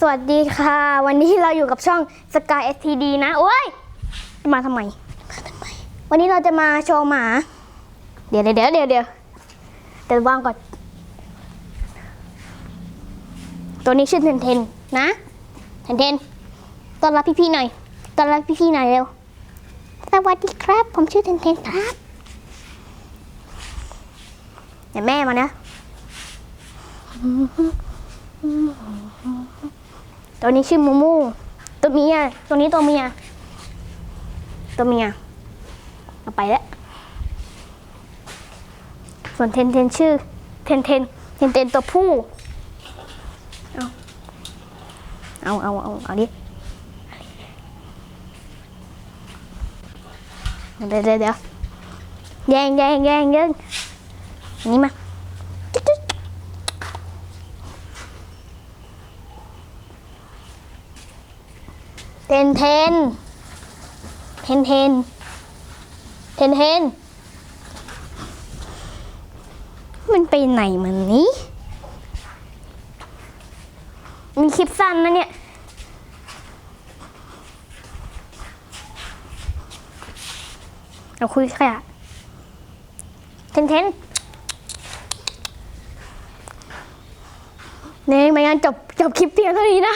สวัสดีค่ะ วันนี้เราอยู่กับช่อง Sky STD นะโอ้ย มาทำไมมาทำไม วันนี้เราจะมาโชว์หมาเดี๋ยวเดี๋ยวเดี๋ยวเดี๋ยวเดี๋ยวเดี๋ยววางก่อน ตัวนี้ชื่อเทนเทนนะเทนเทนต้อนรับพี่ๆหน่อยต้อนรับพี่ๆหน่อยเร็ว สวัสดีครับ ผมชื่อเทนเทนครับเดี๋ยวแม่มานะ ตัวนี้ชื่อมูมู ตัวเมีย ตัวนี้ตัวเมีย ตัวเมีย เอาไปแล้ว ส่วนเทนเทนชื่อ เทนเทน เทนเทนตัวผู้ เอา เอา เอา เอา เอาดิเดี๋ยวเดี๋ยวเดี๋ยวแย่งแย่งแย่งแย่งนนี้มาจุ๊ดจุ๊ด เทนเทน เทนเทน เทนเทน มันไปไหนมันนี้ มีคลิปสั้นนะเนี่ยเราคุยแค่ะเทนเทนเน่ไม่งั้นจบจบคลิปเพียงเท่านี้นะ